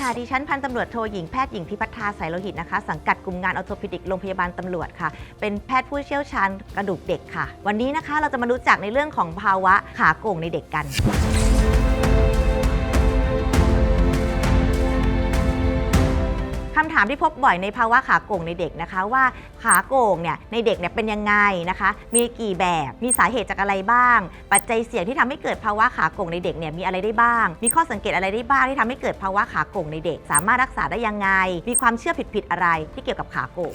ค่ะ ดิฉันพันตำรวจโทหญิงแพทย์หญิงพิพัฒนาสายโลหิตนะคะ สังกัดกลุ่มงานออโทพิดิกโรงพยาบาลตำรวจค่ะ เป็นแพทย์ผู้เชี่ยวชาญกระดูกเด็กค่ะ วันนี้นะคะเราจะมารู้จักในเรื่องของภาวะขาโก่งในเด็กกัน คำถามที่พบบ่อยในภาวะขาโก่งในเด็กนะคะว่าขาโก่งเนี่ยในเด็กเนี่ยเป็นยังไงนะคะ มีกี่แบบมีสาเหตุจากอะไรบ้าง ปัจจัยเสี่ยงที่ทำให้เกิดภาวะขาโก่งในเด็กเนี่ยมีอะไรได้บ้าง มีข้อสังเกตอะไรได้บ้างที่ทำให้เกิดภาวะขาโก่งในเด็ก สามารถรักษาได้ยังไง มีความเชื่อผิดๆอะไรที่เกี่ยวกับขาโก่ง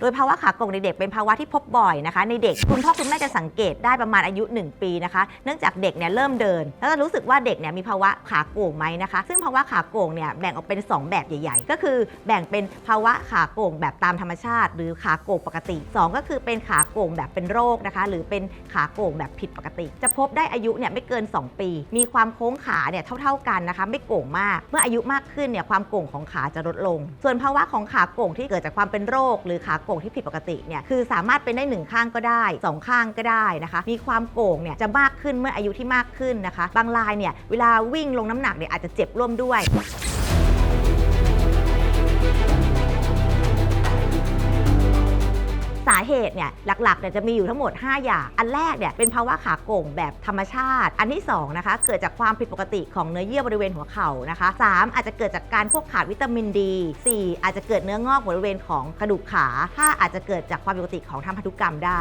โดยภาวะขาโก่งในเด็กเป็นภาวะที่พบบ่อยนะคะในเด็กคุณพ่อคุณแม่จะสังเกตได้ประมาณอายุ 1 ปีนะคะ เนื่องจากเด็กเนี่ยเริ่มเดิน แล้วจะรู้สึกว่าเด็กเนี่ยมีภาวะขาโก่งไหมนะคะ ซึ่งภาวะขาโก่งเนี่ยแบ่งออกเป็น 2 แบบใหญ่ ๆ ก็คือแบ่งเป็นภาวะขาโก่งแบบตามธรรมชาติ หรือขาโก่งปกติ 2 ก็คือเป็นขาโก่งแบบเป็นโรคนะคะ หรือเป็นขาโก่งแบบผิดปกติ จะพบได้อายุเนี่ยไม่เกิน 2 ปี มีความโค้งขาเนี่ยเท่า ๆกันนะคะ ไม่โก่งมาก เมื่ออายุมากขึ้นเนี่ยความโก่งของขาจะลดลง ส่วนภาวะของขาโก่งที่เกิดจากความเป็นโรค หรือขาโก่งที่ผิดปกติเนี่ยคือสามารถเป็นได้หนึ่งข้างก็ได้สองข้างก็ได้นะคะ มีความโก่งเนี่ยจะมากขึ้นเมื่ออายุที่มากขึ้นนะคะ บางรายเนี่ยเวลาวิ่งลงน้ำหนักเนี่ยอาจจะเจ็บร่วมด้วย เหตุเนี่ยหลักๆเนี่ยจะมีอยู่ทั้งหมด 5 อย่าง อันแรกเนี่ยเป็นภาวะขาโก่งแบบธรรมชาติ อันที่2นะคะเกิดจากความผิดปกติของเนื้อเยื่อบริเวณหัวเข่านะคะ 3 อาจจะเกิดจากการพวกขาดวิตามินดี 4 อาจจะเกิดเนื้องอกบริเวณของกระดูกขา 5 อาจจะเกิดจากความผิดปกติของทางพันธุกรรมได้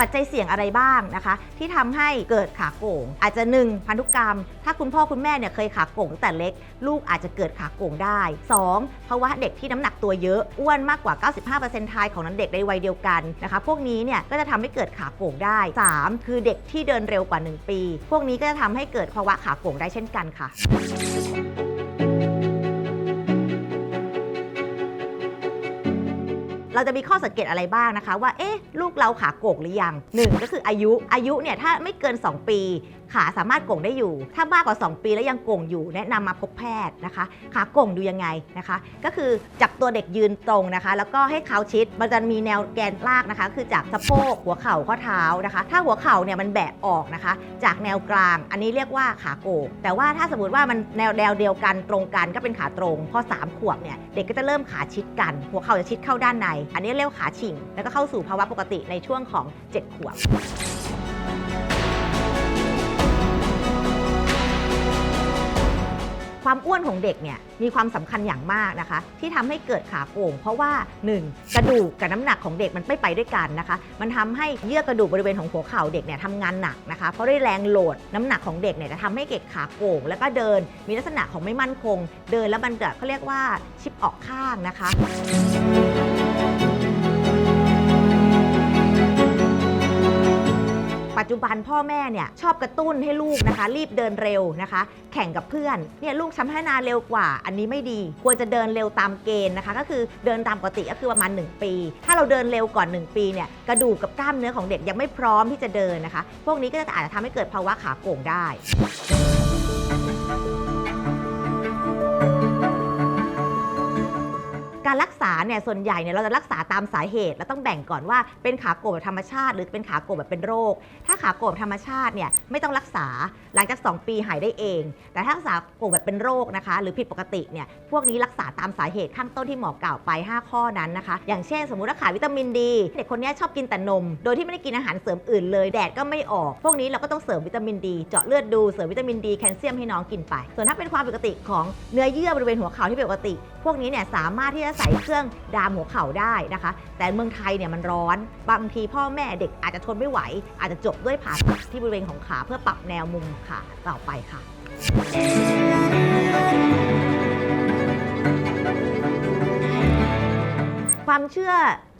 ปัจจัยเสี่ยงอะไรบ้างนะคะ ที่ทำให้เกิดขาโก่ง อาจจะ 1 พันธุกรรม ถ้าคุณพ่อคุณแม่เนี่ยเคยขาโก่งตั้งแต่เล็ก ลูกอาจจะเกิดขาโก่งได้ 2. ภาวะเด็กที่น้ำหนักตัวเยอะอ้วนมากกว่า 95%ทายของนั้นเด็กในวัยเดียวกันนะคะพวกนี้เนี่ยก็จะทำให้เกิดขาโก่งได้ 3. คือเด็กที่เดินเร็วกว่า 1 ปี พวกนี้ก็จะทำให้เกิดภาวะขาโก่งได้เช่นกันค่ะ เราจะมีข้อสังเกตอะไรบ้างนะคะ ว่าเอ๊ะลูกเราขาโกกหรือยังหนึ่งก็คืออายุอายุเนี่ยถ้าไม่เกิน 2 ปี ขาสามารถโก่งได้อยู่ ถ้ามากกว่า 2 ปีแล้วยังโก่งอยู่ แนะนำมาพบแพทย์นะคะ ขาโก่งดูยังไงนะคะ ก็คือจับตัวเด็กยืนตรงนะคะ แล้วก็ให้เขาชิด มันจะมีแนวแกนลากนะคะ คือจากสะโพกหัวเข่าข้อเท้านะคะ ถ้าหัวเข่าเนี่ยมันแบะออกนะคะ จากแนวกลาง อันนี้เรียกว่าขาโก่ง แต่ว่าถ้าสมมติว่ามันแนวแนวเดียวกันตรงกันก็เป็นขาตรง พอ 3 ขวบเนี่ยเด็กก็จะเริ่มขาชิดกัน หัวเข่าจะชิดเข้าด้านใน อันนี้เรียกว่าขาชิงแล้วก็เข้าสู่ภาวะปกติในช่วงของ 7 ขวบ ความอ้วนของเด็กเนี่ยมีความสำคัญอย่างมากนะคะ ที่ทำให้เกิดขาโก่ง เพราะว่า 1. กระดูกกับน้ำหนักของเด็กมันไม่ไปด้วยกันนะคะ มันทำให้เยื่อกระดูกบริเวณของหัวเข่าเด็กเนี่ยทำงานหนักนะคะเพราะด้วยแรงโหลดน้ำหนักของเด็กเนี่ยจะทำให้เด็กขาโก่ง แล้วก็เดินมีลักษณะของไม่มั่นคง เดินแล้วมันจะเขาเรียกว่าชิปออกข้างนะคะ ปัจจุบันพ่อแม่เนี่ยชอบกระตุ้นให้ลูกนะคะ รีบเดินเร็วนะคะ แข่งกับเพื่อนเนี่ยลูกช้ำให้นาเร็วกว่า อันนี้ไม่ดีควรจะเดินเร็วตามเกณฑ์นะคะ ก็คือเดินตามปกติก็คือประมาณ 1 ปี ถ้าเราเดินเร็วก่อน 1 ปีเนี่ยกระดูกกับกล้ามเนื้อของเด็กยังไม่พร้อมที่จะเดินนะคะ พวกนี้ก็จะอาจจะทำให้เกิดภาวะขาโก่งได้ การรักษาเนี่ยส่วนใหญ่เนี่ยเราจะรักษาตามสาเหตุแล้วต้องแบ่งก่อนว่าเป็นขาโก่งแบบธรรมชาติ หรือเป็นขาโก่งแบบเป็นโรค ถ้าขาโก่งแบธรรมชาติเนี่ยไม่ต้องรักษาหลังจาก 2 ปีหายได้เอง แต่ถ้าขาโก่งแบบเป็นโรคนะคะ หรือผิดปกติเนี่ยพวกนี้รักษาตามสาเหตุข้างต้นที่หมอกล่าวไป 5 ข้อนั้นนะคะ อย่างเช่น สมมุติว่าขาดวิตามินดีเด็กคนนี้ชอบกินแต่นม โดยที่ไม่ได้กินอาหารเสริมอื่นเลยแดดก็ไม่ออก พวกนี้เราก็ต้องเสริมวิตามินดีเจาะเลือดดูเสริมวิตามินดีแคลเซียมให้น้องกินไป ส่วนถ้าเป็นความปกติของเนื้อเยื่อบริเวณหัวเข่าที่ผิดปกติ พวกนี้เนี่ยสามารถที่จะใส่เครื่องดามหัวเข่าได้นะคะ แต่เมืองไทยเนี่ยมันร้อน บางทีพ่อแม่เด็กอาจจะทนไม่ไหว อาจจะจบด้วยผ่าตัดที่บริเวณของขาเพื่อปรับแนวมุมขาต่อไปค่ะ ความเชื่อ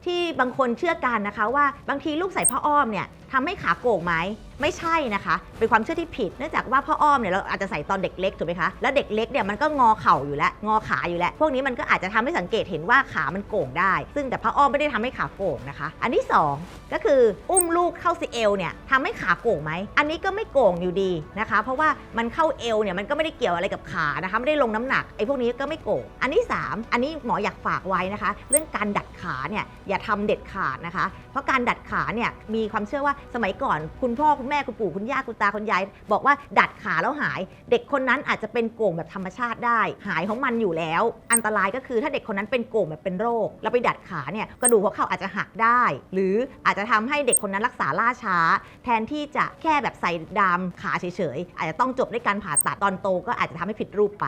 ที่บางคนเชื่อกันนะคะว่าบางทีลูกใส่ผ้าอ้อมเนี่ยทำให้ขาโก่งไหม ไม่ใช่นะคะ เป็นความเชื่อที่ผิด เนื่องจากว่าพ่ออ้อมเนี่ยเราอาจจะใส่ตอนเด็กเล็กถูกไหมคะ แล้วเด็กเล็กเนี่ยมันก็งอเข่าอยู่แล้ว งอขาอยู่แล้ว พวกนี้มันก็อาจจะทำให้สังเกตเห็นว่าขามันโก่งได้ ซึ่งแต่พ่ออ้อมไม่ได้ทำให้ขาโก่งนะคะ อันที่สองก็คืออุ้มลูกเข้าซีเอลเนี่ยทำให้ขาโก่งไหม อันนี้ก็ไม่โก่งอยู่ดีนะคะ เพราะว่ามันเข้าเอวเนี่ยมันก็ไม่ได้เกี่ยวอะไรกับขานะคะ ไม่ได้ลงน้ำหนักไอ้พวกนี้ก็ไม่โก่ง อันที่สามอันนี้หมออยากฝากไว้นะคะ เรื่องการดัดขาเนี่ยอย่าทำเด็ดขาดนะคะ เพราะการดัดขาเนี่ยมีความเชื่อว่าสมัยก่อนคุณพ่อคุณแม่คุณปู่คุณย่าคุณตาคุณยายบอกว่าดัดขาแล้วหาย เด็กคนนั้นอาจจะเป็นโก่งแบบธรรมชาติได้ หายของมันอยู่แล้ว อันตรายก็คือถ้าเด็กคนนั้นเป็นโก่งแบบเป็นโรค แล้วไปดัดขาเนี่ยกระดูกหัวเข่าอาจจะหักได้ หรืออาจจะทำให้เด็กคนนั้นรักษาล่าช้า แทนที่จะแค่แบบใส่ดามขาเฉยๆอาจจะต้องจบด้วยการผ่าตัดตอนโตก็อาจจะทำให้ผิดรูปไป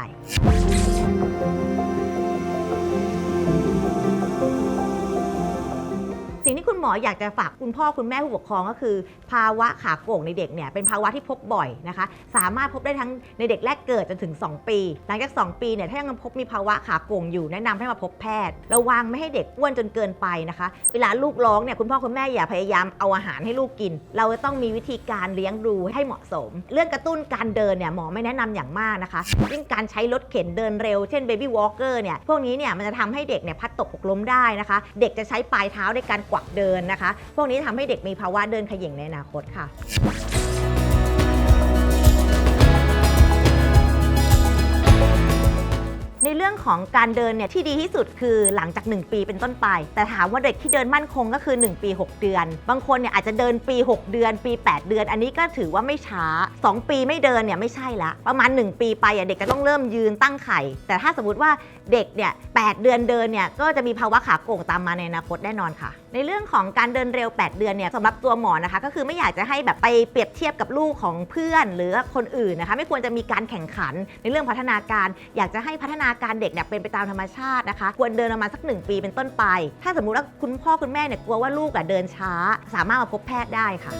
สิ่งที่คุณหมออยากจะฝากคุณพ่อคุณแม่ผู้ปกครองก็คือ ภาวะขาโก่งในเด็กเนี่ยเป็นภาวะที่พบบ่อยนะคะ สามารถพบได้ทั้งในเด็กแรกเกิดจนถึง 2 ปี หลังจาก 2 ปีเนี่ยถ้ายังพบมีภาวะขาโก่งอยู่แนะนำให้มาพบแพทย์ ระวังไม่ให้เด็กอ้วนจนเกินไปนะคะ เวลาลูกร้องเนี่ยคุณพ่อคุณแม่อย่าพยายามเอาอาหารให้ลูกกิน เราจะต้องมีวิธีการเลี้ยงดูให้เหมาะสม เรื่องกระตุ้นการเดินเนี่ยหมอไม่แนะนำอย่างมากนะคะยิ่งการใช้รถเข็นเดินเร็วเช่น baby walker เนี่ยพวกนี้เนี่ยมันจะทำให้เด็กเนี่ยพัดตกหกล้มได้นะคะ เด็กจะใช้ปลายเท้าในการกวักเดินนะคะ พวกนี้ทำให้เด็กมีภาวะเดินขย่งในอนาคตค่ะ ในเรื่องของการเดินเนี่ยที่ดีที่สุดคือหลังจาก 1 ปีเป็นต้นไป แต่ถามว่าเด็กที่เดินมั่นคงก็คือ 1 ปี 6 เดือน บางคนเนี่ยอาจจะเดินปี 6 เดือน ปี 8 เดือน อันนี้ก็ถือว่าไม่ช้า 2 ปีไม่เดินเนี่ยไม่ใช่ละประมาณ 1 ปีไปอะเด็กจะต้องเริ่มยืนตั้งไข่ แต่ถ้าสมมติว่าเด็กเนี่ย8เดือนเดินเนี่ยก็จะมีภาวะขาโก่งตามมาในอนาคตแน่นอนค่ะ ในเรื่องของการเดินเร็ว 8 เดือนเนี่ยสำหรับตัวหมอนะคะก็คือไม่อยากจะให้แบบไปเปรียบเทียบกับลูกของเพื่อน หรือคนอื่นนะคะไม่ควรจะมีการแข่งขันในเรื่องพัฒนาการ อยากจะให้พัฒนาการเด็กเนี่ยเป็นไปตามธรรมชาตินะคะ ควรเดินประมาณสัก 1 ปีเป็นต้นไป ถ้าสมมุติว่าคุณพ่อคุณแม่เนี่ยกลัวว่าลูกอะเดินช้า สามารถมาพบแพทย์ได้ค่ะ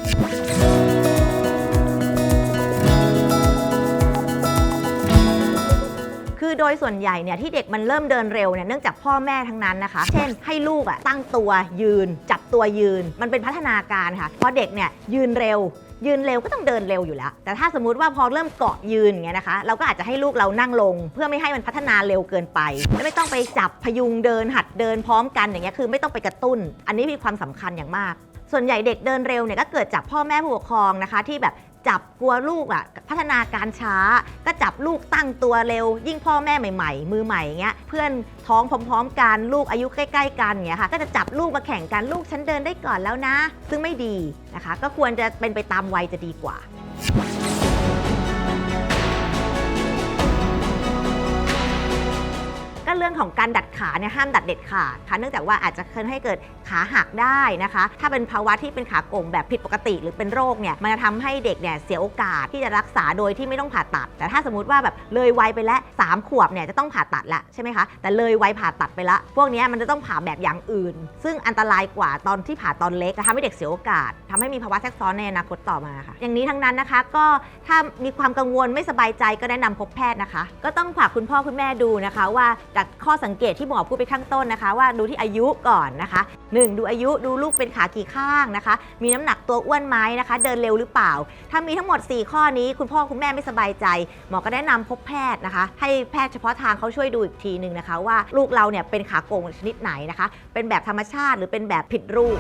คือโดยส่วนใหญ่เนี่ยที่เด็กมันเริ่มเดินเร็วเนี่ยเนื่องจากพ่อแม่ทั้งนั้นนะคะ เช่น ให้ลูกอะตั้งตัวยืน จับตัวยืน มันเป็นพัฒนาการค่ะ พอเด็กเนี่ยยืนเร็ว ยืนเร็วก็ต้องเดินเร็วอยู่แล้ว แต่ถ้าสมมุติว่าพอเริ่มเกาะยืนอย่างเงี้ยนะคะ เราก็อาจจะให้ลูกเรานั่งลง เพื่อไม่ให้มันพัฒนาเร็วเกินไปและไม่ต้องไปจับพยุงเดินหัดเดินพร้อมกันอย่างเงี้ยคือไม่ต้องไปกระตุ้น อันนี้มีความสำคัญอย่างมาก ส่วนใหญ่เด็กเดินเร็วเนี่ยก็เกิดจากพ่อแม่ผู้ปกครองนะคะ ที่แบบ จับกลัวลูกอะพัฒนาการช้า ก็จับลูกตั้งตัวเร็ว ยิ่งพ่อแม่ใหม่ ๆ มือใหม่เงี้ยเพื่อนท้องพร้อม ๆ กันลูกอายุใกล้ ๆ กันเงี้ยค่ะก็จะจับลูกมาแข่งกันลูกฉันเดินได้ก่อนแล้วนะ ซึ่งไม่ดีนะคะ ก็ควรจะเป็นไปตามวัยจะดีกว่าก็เรื่องของการดัดขาเนี่ยห้ามดัดเด็ดขาดค่ะเนื่องจากว่าอาจจะเคยให้เกิด ขาหักได้นะคะ ถ้าเป็นภาวะที่เป็นขาโก่งแบบผิดปกติ หรือเป็นโรคเนี่ยมันจะทำให้เด็กเนี่ยเสียโอกาสที่จะรักษาโดยที่ไม่ต้องผ่าตัด แต่ถ้าสมมติว่าแบบเลยวัยไปแล้วสามขวบเนี่ยจะต้องผ่าตัดละใช่ไหมคะแต่เลยวัยผ่าตัดไปละ พวกนี้มันจะต้องผ่าแบบอย่างอื่น ซึ่งอันตรายกว่าตอนที่ผ่าตอนเล็กจะทำให้เด็กเสียโอกาสทำให้มีภาวะแทรกซ้อนในอนาคตต่อมาค่ะ อย่างนี้ทั้งนั้นนะคะก็ถ้ามีความกังวลไม่สบายใจก็แนะนำพบแพทย์นะคะ ก็ต้องฝากคุณพ่อคุณแม่ดูนะคะ ว่าจากข้อสังเกตที่หมอพูดไปข้างต้นนะคะ ว่าดูที่อายุก่อนนะคะ 1. ดูอายุดูลูกเป็นขากี่ข้างนะคะ มีน้ำหนักตัวอ้วนไหมนะคะ เดินเร็วหรือเปล่า ถ้ามีทั้งหมด 4 ข้อนี้คุณพ่อคุณแม่ไม่สบายใจ หมอก็แนะนำพบแพทย์นะคะ ให้แพทย์เฉพาะทางเขาช่วยดูอีกทีหนึ่งนะคะ ว่าลูกเราเนี่ยเป็นขาโก่งชนิดไหนนะคะ เป็นแบบธรรมชาติหรือเป็นแบบผิดรูป